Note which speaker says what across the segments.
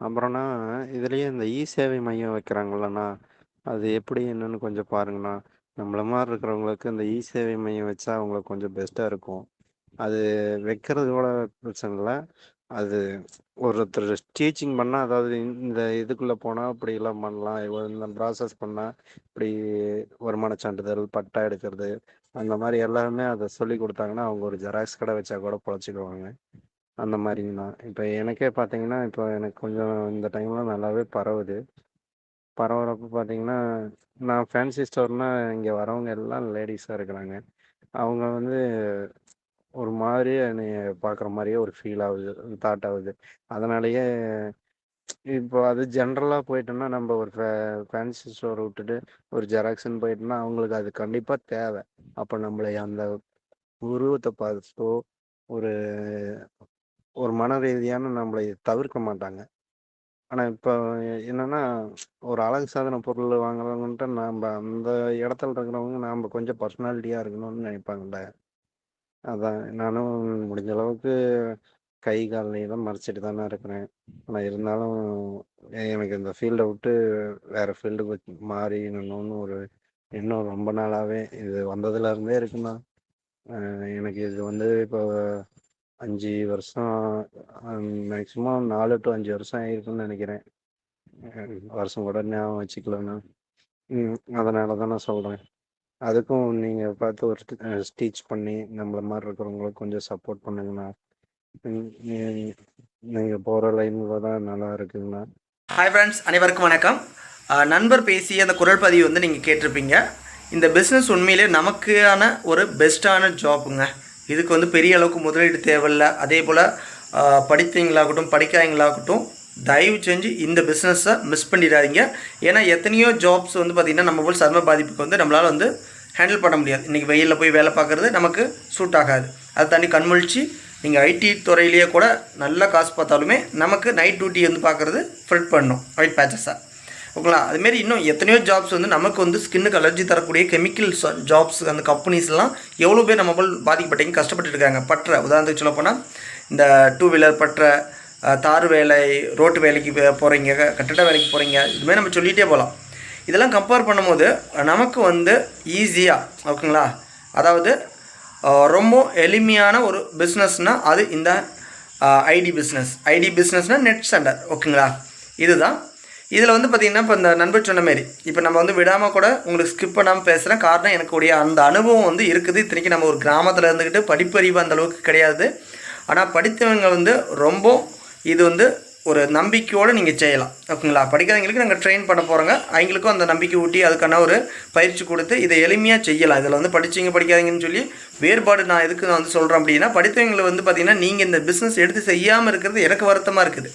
Speaker 1: அப்புறம்னா இதுலேயே இந்த இ சேவை மையம் வைக்கிறாங்கல்லண்ணா அது எப்படி என்னன்னு கொஞ்சம் பாருங்கண்ணா. நம்மள மாதிரி இருக்கிறவங்களுக்கு இந்த இ சேவை மையம் வச்சா அவங்களுக்கு கொஞ்சம் பெஸ்ட்டாக இருக்கும். அது வைக்கிறது கூட பிரச்சனை இல்லை. அது ஒருத்தர் டீச்சிங் பண்ணால் அதாவது இந்த இதுக்குள்ளே போனால் இப்படிலாம் பண்ணலாம். இந்த ப்ராசஸ் பண்ணால் இப்படி வருமானச் சான்றிதழ் பட்டா எடுக்கிறது அந்த மாதிரி எல்லாமே அதை சொல்லி கொடுத்தாங்கன்னா அவங்க ஒரு ஜெராக்ஸ் கடை வச்சா கூட பொழைச்சிக்குவாங்க. அந்த மாதிரிங்கண்ணா இப்போ எனக்கே பார்த்தீங்கன்னா இப்போ எனக்கு கொஞ்சம் இந்த டைமில் நல்லாவே பரவுது. பரவுறப்ப பார்த்தீங்கன்னா நான் ஃபேன்சி ஸ்டோர்னால் இங்கே வரவங்க எல்லாம் லேடிஸாக இருக்கிறாங்க. அவங்க வந்து ஒரு மாதிரியே என்னைய பார்க்குற மாதிரியே ஒரு ஃபீல் ஆகுது தாட் ஆகுது. அதனாலேயே இப்போ அது ஜென்ரலாக போயிட்டோம்னா நம்ம ஒரு ஃபே ஃபேன்சி ஸ்டோரை விட்டுட்டு ஒரு ஜெராக்ஸ்ன்னு போயிட்டோம்னா அவங்களுக்கு அது கண்டிப்பாக தேவை. அப்போ நம்மளை அந்த உருவத்தை பார்த்தோ ஒரு ஒரு மன ரீதியான நம்மளை தவிர்க்க மாட்டாங்க. ஆனால் இப்போ என்னன்னா ஒரு அழகு சாதன பொருள் வாங்குறவங்கன்ட்டு நாம் அந்த இடத்துல இருக்கிறவங்க நாம் கொஞ்சம் பர்சனாலிட்டியாக இருக்கணும்னு நினைப்பாங்கல்ல. அதான் நானும் முடிஞ்ச அளவுக்கு கை காலையெல்லாம் மறைச்சிட்டு தானே இருக்கிறேன். ஆனால் இருந்தாலும் எனக்கு இந்த ஃபீல்டை விட்டு வேறு ஃபீல்டுக்கு மாறிடணும்னு ஒரு இன்னும் ரொம்ப நாளாகவே இது வந்ததுலேருந்தே இருக்குண்ணா எனக்கு இது வந்து இப்போ அஞ்சு வருஷம் மேக்ஸிமம் நாலு டு அஞ்சு வருஷம் ஆயிருக்குன்னு நினைக்கிறேன். வருஷம் கூட ஞாபகம் வச்சுக்கலன்னா ம் அதனால தான் நான் சொல்கிறேன் அதுக்கும் நீங்கள் பார்த்து ஒரு ஸ்டீச் பண்ணி நம்மள மாதிரி இருக்கிறவங்களுக்கு கொஞ்சம் சப்போர்ட் பண்ணுங்கண்ணா. நீங்கள் போகிற லைனில் தான் நல்லா இருக்குங்கண்ணா.
Speaker 2: ஹாய் ஃப்ரெண்ட்ஸ் அனைவருக்கும் வணக்கம். நண்பர் பேசிய அந்த குரல் பதிவு வந்து நீங்கள் கேட்டிருப்பீங்க. இந்த பிஸ்னஸ் உண்மையிலே நமக்கான ஒரு பெஸ்ட்டான ஜாப்புங்க இதுக்கு வந்து பெரிய அளவுக்கு முதலீடு தேவையில்ல. அதே போல் படித்தவங்களாகட்டும் படிக்காதவங்களாகட்டும் தயவு செஞ்சு இந்த பிஸ்னஸை மிஸ் பண்ணிடாதீங்க. ஏன்னா எத்தனையோ ஜாப்ஸ் வந்து பார்த்திங்கன்னா நம்ம போல் சர்ம பாதிப்புக்கு வந்து நம்மளால் வந்து ஹேண்டில் பண்ண முடியாது. இன்றைக்கி வெயிலில் போய் வேலை பார்க்குறது நமக்கு சூட் ஆகாது. அதை தாண்டி கண்மொழிச்சு நீங்கள் ஐடி துறையிலேயே கூட நல்ல காசு பார்த்தாலுமே நமக்கு நைட் டியூட்டி வந்து பார்க்குறது ஃபிட் பண்ணும் ஒயிட் பேச்சஸாக ஓகேங்களா? அதுமாரி இன்னும் எத்தனையோ ஜாப்ஸ் வந்து நமக்கு வந்து ஸ்கின்னுக்கு அலர்ஜி தரக்கூடிய கெமிக்கல்ஸ் ஜாப்ஸ் அந்த கம்பெனிஸ்லாம் எவ்வளோ பேர் நம்ம போல் பாதிக்கப்பட்டீங்க கஷ்டப்பட்டு இருக்காங்க. பற்ற உதாரணத்துக்கு சொல்ல போனால் இந்த டூ வீலர் பற்ற தார் வேலை ரோட்டு வேலைக்கு போகிறீங்க கட்டட வேலைக்கு போகிறீங்க இதுமாதிரி நம்ம சொல்லிகிட்டே போகலாம் இதெல்லாம் கம்பேர் பண்ணும்போது நமக்கு வந்து ஈஸியாக ஓகேங்களா? அதாவது ரொம்ப எளிமையான ஒரு பிஸ்னஸ்னால் அது இந்த ஐடி பிஸ்னஸ் ஐடி பிஸ்னஸ்னால் நெட் சென்டர் ஓகேங்களா? இதுதான் இதில் வந்து பார்த்திங்கன்னா இப்போ இந்த நண்பர் சொன்ன மாரி இப்போ நம்ம வந்து விடாமல் கூட உங்களுக்கு ஸ்கிப் பண்ணாமல் பேசுகிறேன் காரணம் எனக்குடைய அந்த அனுபவம் வந்து இருக்குது. இத்தனைக்கு நம்ம ஒரு கிராமத்தில் இருந்துக்கிட்டு படிப்பறிவு அந்த அளவுக்கு கிடையாது. ஆனால் படித்தவங்க வந்து ரொம்ப இது வந்து ஒரு நம்பிக்கையோடு நீங்கள் செய்யலாம். ஓகேங்களா? படிக்காதவங்களுக்கு நாங்கள் ட்ரெயின் பண்ண போகிறோங்க அவங்களுக்கும் அந்த நம்பிக்கை ஊட்டி அதுக்கான ஒரு பயிற்சி கொடுத்து இதை எளிமையாக செய்யலாம். இதில் வந்து படிச்சீங்க படிக்காதீங்கன்னு சொல்லி வேறுபாடு நான் எதுக்கு நான் வந்து சொல்கிறேன் அப்படின்னா படித்தவங்களை வந்து பார்த்திங்கன்னா நீங்கள் இந்த பிஸ்னஸ் எடுத்து செய்யாமல் இருக்கிறது எனக்கு வருத்தமாக இருக்குது.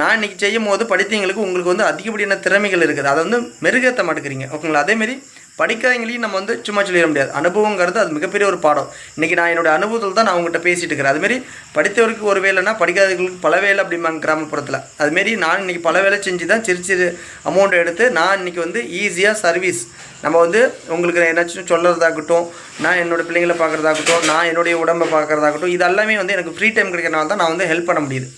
Speaker 2: நான் இன்றைக்கி செய்யும் போது படித்தவங்களுக்கு உங்களுக்கு வந்து அதிகப்படியான திறமைகள் இருக்குது. அதை வந்து மெருகேற்ற மாட்டேங்கிறீங்க. ஓகேங்களா? அதேமாரி படிக்காதவங்களையும் நம்ம வந்து சும்மா சொல்லிட முடியாது. அனுபவங்கிறது அது மிகப்பெரிய ஒரு பாடம். இன்றைக்கி நான் என்னோட அனுபவத்தில் தான் நான் உங்கள்கிட்ட பேசிகிட்டு இருக்கிறேன். அதுமாரி படித்தவருக்கு ஒரு வேலைன்னா படிக்காதவங்களுக்கு பல வேலை அப்படிம்பாங்க கிராமப்புறத்தில். அதுமாரி நான் இன்றைக்கி பல வேலை செஞ்சு தான் சிறு சிறு அமௌண்ட் எடுத்து நான் இன்றைக்கி வந்து ஈஸியாக சர்வீஸ் நம்ம வந்து உங்களுக்கு ஏதாச்சும் சொல்கிறதாகட்டும் நான் என்னோடய பிள்ளைங்களை பார்க்குறதாகட்டும் நான் என்னுடைய உடம்பை பார்க்குறதாகட்டும் இது எல்லாமே வந்து எனக்கு ஃப்ரீ டைம் கிடைக்கிறனால தான் நான் வந்து ஹெல்ப் பண்ண முடியுது.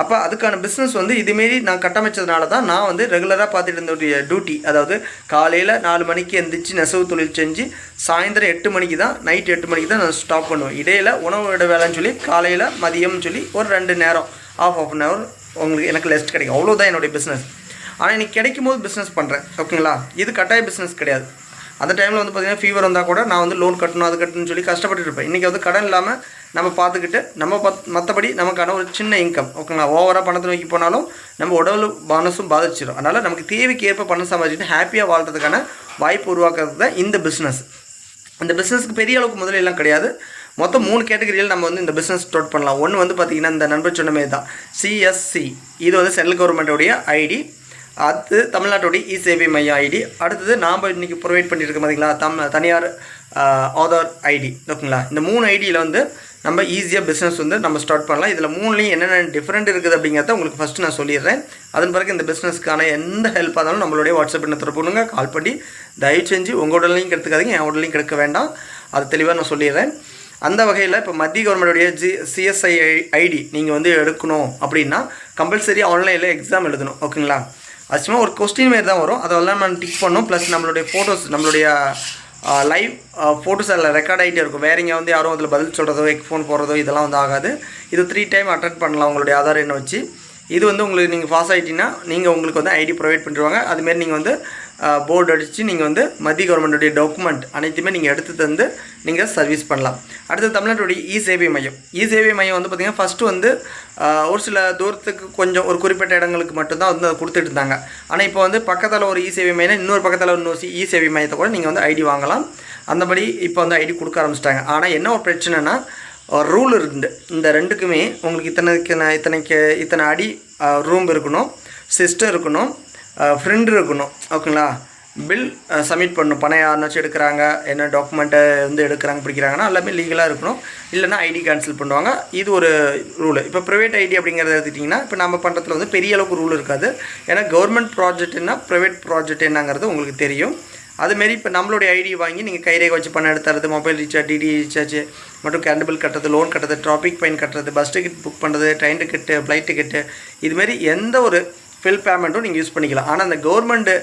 Speaker 2: அப்போ அதுக்கான பிஸ்னஸ் வந்து இதுமாரி நான் கட்டமைச்சதுனால தான் நான் வந்து ரெகுலராக பார்த்துட்டு இருந்த டியூட்டி அதாவது காலையில் நாலு மணிக்கு எந்திரிச்சு நெசவு தொழில் செஞ்சு சாயந்தரம் எட்டு மணிக்கு தான் நைட் எட்டு மணிக்கு தான் நான் ஸ்டாப் பண்ணுவேன். இடையில உணவு விட வேலைன்னு சொல்லி காலையில் மதியம்னு சொல்லி ஒரு ரெண்டு நேரம் ஆஃப் ஆஃப் அன் ஹவர் உங்களுக்கு எனக்கு லெஸ்ட் கிடைக்கும். அவ்வளோதான் என்னுடைய பிஸ்னஸ் ஆனால் இன்றைக்கி கிடைக்கும் போது பிஸ்னஸ் பண்ணுறேன் ஓகேங்களா இது கட்டாய பிஸ்னஸ் கிடையாது. அந்த டைமில் வந்து பார்த்தீங்கன்னா ஃபீவர் வந்தால் கூட நான் வந்து லோன் கட்டணும் அது கட்டணும்னு சொல்லி கஷ்டப்பட்டு இருப்பேன். இன்றைக்கி வந்து கடன் இல்லாமல் நம்ம பார்த்துக்கிட்டு நம்ம பத் மற்றபடி நமக்கான ஒரு சின்ன இன்கம் ஓகேங்களா? ஓவராக பணத்தை நோக்கி போனாலும் நம்ம உடல் மனசும் பாதிச்சிடும் அதனால் நமக்கு தேவைக்கு ஏற்ப பணம் சம்பாதிச்சுட்டு ஹாப்பியாக வாழ்றதுக்கான வாய்ப்பு உருவாக்குறது தான் இந்த பிஸ்னஸ் இந்த பிஸ்னஸ்க்கு பெரிய அளவுக்கு முதலீடுலாம் கிடையாது. மொத்தம் மூணு கேட்டகரியில் நம்ம வந்து இந்த பிஸ்னஸ் ஸ்டார்ட் பண்ணலாம். ஒன்று வந்து பார்த்திங்கன்னா இந்த நண்பர் சொன்னமே தான். சிஎஸ்சி இது வந்து சென்ட்ரல் கவர்மெண்ட்டோடைய ஐடி அது தமிழ்நாட்டுடைய இ சேவை மைய ஐடி அடுத்தது நாம் இன்றைக்கி ப்ரொவைட் பண்ணியிருக்கோம் பார்த்தீங்களா தம் தனியார் ஆதார் ஐடி ஓகேங்களா? இந்த மூணு ஐடியில் வந்து நம்ம ஈஸியாக பிஸ்னஸ் வந்து நம்ம ஸ்டார்ட் பண்ணலாம். இதில் மூணுலேயும் என்னென்ன டிஃப்ரெண்ட் இருக்குது அப்படிங்கிறத உங்களுக்கு ஃபஸ்ட்டு நான் சொல்லிடுறேன். அதன் பிறகு இந்த பிஸ்னஸ்க்கான எந்த ஹெல்ப்பாக இருந்தாலும் நம்மளுடைய வாட்ஸ்அப் என்ன தொடர்பு கால் பண்ணி தயவு செஞ்சு உங்கள் உடலையும் கெடுத்துக்காதீங்க என் உடலையும் கெடுக்க வேண்டாம். அது தெளிவாக நான் சொல்லிடுறேன். அந்த வகையில் இப்போ மத்திய கவர்மெண்ட்டுடைய ஜி சிஎஸ்ஐ ஐடி நீங்கள் வந்து எடுக்கணும் அப்படின்னா கம்பல்சரி ஆன்லைனில் எக்ஸாம் எழுதணும். ஓகேங்களா? அது சும்மா ஒரு கொஸ்டின் மாரி தான் வரும். அதெல்லாம் நம்ம டிக் பண்ணோம். ப்ளஸ் நம்மளுடைய ஃபோட்டோஸ் நம்மளுடைய லைவ் ஃபோட்டோஸ் அதில் ரெக்கார்ட் ஆகிட்டே இருக்கும். வேற இங்கே வந்து யாரும் அதில் பதில் சொல்கிறதோ ஃபோன் போடுறதோ இதெல்லாம் வந்து ஆகாது. இது த்ரீ டைம் அட்டன் பண்ணலாம் உங்களுடைய ஆதார் எண்ணை வச்சு. இது வந்து உங்களுக்கு நீங்கள் பாஸ் ஆகிட்டீங்கன்னா நீங்கள் உங்களுக்கு வந்து ஐடி ப்ரொவைட் பண்ணிடுவாங்க. அதுமாரி நீங்கள் வந்து போர்டு அடித்து நீங்கள் வந்து மத்திய கவர்மெண்ட்டுடைய டாக்குமெண்ட் அனைத்துமே நீங்கள் எடுத்து தந்து நீங்கள் சர்வீஸ் பண்ணலாம். அடுத்து தமிழ்நாட்டுடைய இ சேவை மையம். இ சேவை மையம் வந்து பார்த்திங்கன்னா ஃபஸ்ட்டு வந்து ஒரு சில தூரத்துக்கு கொஞ்சம் ஒரு குறிப்பிட்ட இடங்களுக்கு மட்டும்தான் வந்து அதை கொடுத்துட்டு இருந்தாங்க. ஆனால் இப்போ வந்து பக்கத்தில் ஒரு இ சேவை மையம் இன்னொரு பக்கத்தில் இன்னொரு இ சேவை மையத்தை கூட நீங்கள் வந்து ஐடி வாங்கலாம். அந்தபடி இப்போ வந்து ஐடி கொடுக்க ஆரம்பிச்சிட்டாங்க. ஆனால் என்ன ஒரு பிரச்சனைனா ரூல் இருந்து. இந்த ரெண்டுக்குமே உங்களுக்கு இத்தனைக்கு இத்தனைக்கு இத்தனை அடி ரூம் இருக்கணும் சிஸ்டர் இருக்கணும். ஃப்ரெண்டு இருக்கணும் ஓகேங்களா பில் சப்மிட் பண்ணணும். பணம் யாருனாச்சும் எடுக்கிறாங்க என்ன டாக்குமெண்ட்டை வந்து எடுக்கிறாங்க பிடிக்கிறாங்கன்னா எல்லாமே லீகலாக இருக்கணும். இல்லைனா ஐடி கேன்சல் பண்ணுவாங்க. இது ஒரு ரூல் இப்போ ப்ரைவேட் ஐடி அப்படிங்கிறத எடுத்துட்டிங்கன்னா இப்போ நம்ம பண்ணுறதுல வந்து பெரிய அளவுக்கு ரூல் இருக்காது. ஏன்னா கவர்மெண்ட் ப்ராஜெக்ட்னா ப்ரைவேட் ப்ராஜெக்ட் என்னங்கிறது உங்களுக்கு தெரியும். அதுமாரி இப்போ நம்மளுடைய ஐடி வாங்கி நீங்கள் கைரேகை வச்சு பணம் எடுத்துறது மொபைல் ரீசார்ஜ் டிடி ரீசார்ஜ் மற்றும் கரண்ட் பில் கட்டுறது லோன் கட்டுறது ட்ராபிக் ஃபைன் கட்டுறது பஸ் டிக்கெட் புக் பண்ணுறது ட்ரெயின் டிக்கெட்டு ஃப்ளைட் டிக்கெட்டு இதுமாரி எந்த ஒரு ஃபில் பேமெண்ட்டும் நீங்கள் யூஸ் பண்ணிக்கலாம். ஆனால் அந்த கவர்மெண்ட்டு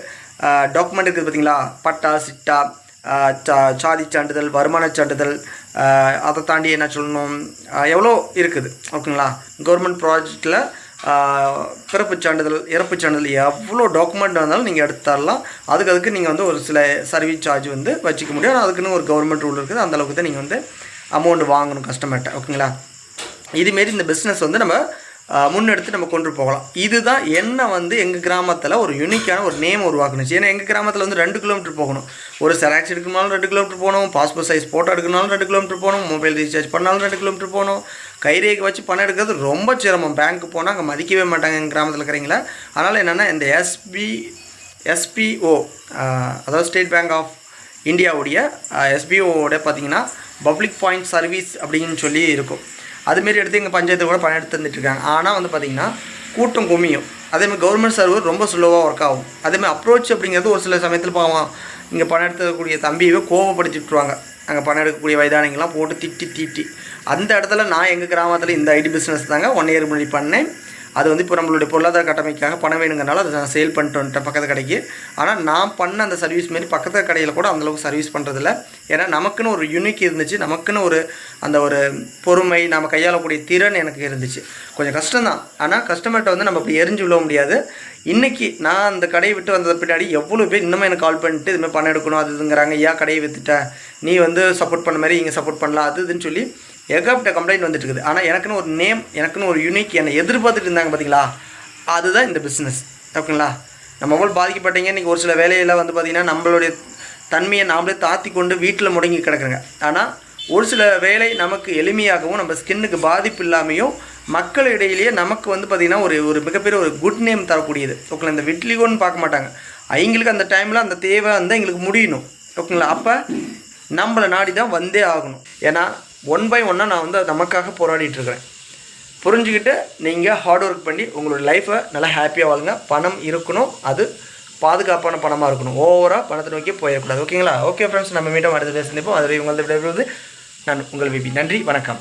Speaker 2: டாக்குமெண்ட் இருக்குது பார்த்தீங்களா பட்டா சிட்டா சா- சாதி சான்றிதழ் வருமான சான்றிதழ் அதை தாண்டி என்ன சொல்லணும்? எவ்வளோ இருக்குது? ஓகேங்களா கவர்மெண்ட் ப்ராஜெக்டில் பிறப்பு சான்றிதழ் இறப்பு சான்றிதழ் எவ்வளோ டாக்குமெண்ட் வந்தாலும் நீங்கள் எடுத்து தரலாம் அதுக்கு அதுக்கு நீங்கள் வந்து ஒரு சில சர்வீஸ் சார்ஜ் வந்து வச்சுக்க முடியும். ஆனால் அதுக்குன்னு ஒரு கவர்மெண்ட் ரூல் இருக்குது. அந்தளவுக்கு தான் நீங்கள் வந்து அமௌண்ட் வாங்கணும் கஸ்டமர்கிட்ட ஓகேங்களா இதுமாரி இந்த பிஸ்னஸ் வந்து நம்ம முன்னெடுத்து நம்ம கொண்டு போகலாம். இதுதான் என்ன வந்து எங்கள் கிராமத்தில் ஒரு யூனிக்கான ஒரு நேம் உருவாக்கணுச்சு ஏன்னா எங்கள் கிராமத்தில் வந்து ரெண்டு கிலோமீட்டர் போகணும். ஒரு செராக்ஸ் எடுக்கணும்னாலும் ரெண்டு கிலோமீட்டர் போகணும் பாஸ்போர்ட் சைஸ் ஃபோட்டோ எடுக்கணும்னாலும் ரெண்டு கிலோமீட்டர் போகணும் மொபைல் ரீசார்ஜ் பண்ணாலும் ரெண்டு கிலோமீட்டர் போகணும். கைரேகை வச்சு பணம் எடுக்கிறது ரொம்ப சிரமம். பேங்க்கு போனால் அங்கே மதிக்கவே மாட்டாங்க எங்கள் கிராமத்தில் இருக்கிறீங்களா அதனால் என்னென்னா இந்த எஸ்பி எஸ்பிஓ அதாவது ஸ்டேட் பேங்க் ஆஃப் இந்தியாவுடைய எஸ்பிஓவோட பார்த்தீங்கன்னா பப்ளிக் பாயிண்ட் சர்வீஸ் அப்படின்னு சொல்லி இருக்கும். அதுமாரி எடுத்து எங்கள் பஞ்சாயத்து கூட பணம் எடுத்து தந்துட்டு இருக்காங்க ஆனால் வந்து பார்த்திங்கன்னா கூட்டம் குமியும். அதேமாதிரி கவர்மெண்ட் சர்வர் ரொம்ப ஸ்லோவாக ஒர்க் ஆகும். அதேமாதிரி அப்ரோச் அப்படிங்கிறது ஒரு சில சமயத்தில் பாவம். இங்கே பணம் எடுத்துக்கூடிய தம்பியவே கோவப்படுத்தி விட்ருவாங்க அங்கே பணம் எடுக்கக்கூடிய வயதானங்கள்லாம் போட்டு திட்டி தீட்டி. அந்த இடத்துல நான் எங்கள் கிராமத்தில் இந்த ஐடி பிஸ்னஸ் தாங்க ஒன் இயர் முன்னாடி பண்ணேன். அது வந்து இப்போ நம்மளுடைய பொருளாதார கட்டமைக்காக பணம் வேணுங்கிறனால அதை நான் சேல் பண்ணிட்டு வந்துட்டேன் பக்கத்து கடைக்கு. ஆனால் நான் பண்ண அந்த சர்வீஸ் மாரி பக்கத்து கடையில் கூட அந்தளவுக்கு சர்வீஸ் பண்ணுறதில்ல ஏன்னா நமக்குன்னு ஒரு யூனிக் இருந்துச்சு. நமக்குன்னு ஒரு அந்த ஒரு பொறுமை நம்ம கையாளக்கூடிய திறன் எனக்கு இருந்துச்சு. கொஞ்சம் கஷ்டம்தான். ஆனால் கஸ்டமர்கிட்ட வந்து நம்ம அப்படி எரிஞ்சு விழ முடியாது. இன்றைக்கி நான் அந்த கடையை விட்டு வந்தது பின்னாடி எவ்வளோ பேர் இன்னுமே எனக்கு கால் பண்ணிட்டு இதுமாதிரி பணம் எடுக்கணும் அது இதுங்கிறாங்க. ஏன் கடையை விற்றுட்டேன் நீ வந்து சப்போர்ட் பண்ண மாதிரி இங்கே சப்போர்ட் பண்ணலாம். அது இதுன்னு சொல்லி ஏகப்பட்ட கம்ப்ளைண்ட் வந்துட்டு இருக்குது ஆனால் எனக்குன்னு ஒரு நேம் எனக்குன்னு ஒரு யூனிக் என்னை எதிர்பார்த்துட்டு இருந்தாங்க பார்த்தீங்களா அதுதான் இந்த பிஸ்னஸ் ஓகேங்களா? நம்ம போல் பாதிக்கப்பட்டீங்க இன்றைக்கி ஒரு சில வேலையெல்லாம் வந்து பார்த்திங்கன்னா நம்மளுடைய தன்மையை நாமளே தாத்தி கொண்டு வீட்டில் முடங்கி கிடக்குறங்க. ஆனால் ஒரு சில வேலை நமக்கு எளிமையாகவும் நம்ம ஸ்கின்னுக்கு பாதிப்பு இல்லாமையும் மக்கள் இடையிலேயே நமக்கு வந்து பார்த்திங்கன்னா ஒரு ஒரு மிகப்பெரிய ஒரு குட் நேம் தரக்கூடியது. ஓகேங்களா? இந்த விட்லிகோன்னு பார்க்க மாட்டாங்க. அவங்களுக்கு அந்த டைமில் அந்த தேவை வந்து எங்களுக்கு முடியணும். ஓகேங்களா? அப்போ நம்மளை நாடி தான் வந்தே ஆகணும். ஏன்னா ஒன் பை ஒன்னாக நான் வந்து நமக்காக போராடிட்டு இருக்கிறேன் புரிஞ்சுக்கிட்டு நீங்கள் ஹார்ட் ஒர்க் பண்ணி உங்களோட லைஃப்பை நல்லா ஹாப்பியாக வாழுங்க. பணம் இருக்கணும். அது பாதுகாப்பான பணமாக இருக்கணும். ஓவராக பணத்தை நோக்கி போயிடக்கூடாது. ஓகேங்களா ஓகே ஃப்ரெண்ட்ஸ் நம்ம மீண்டும் அடுத்த பேச சந்திப்போம் அதுவரை உங்களது விடைபெறுவது நான் உங்கள் விபி நன்றி. வணக்கம்.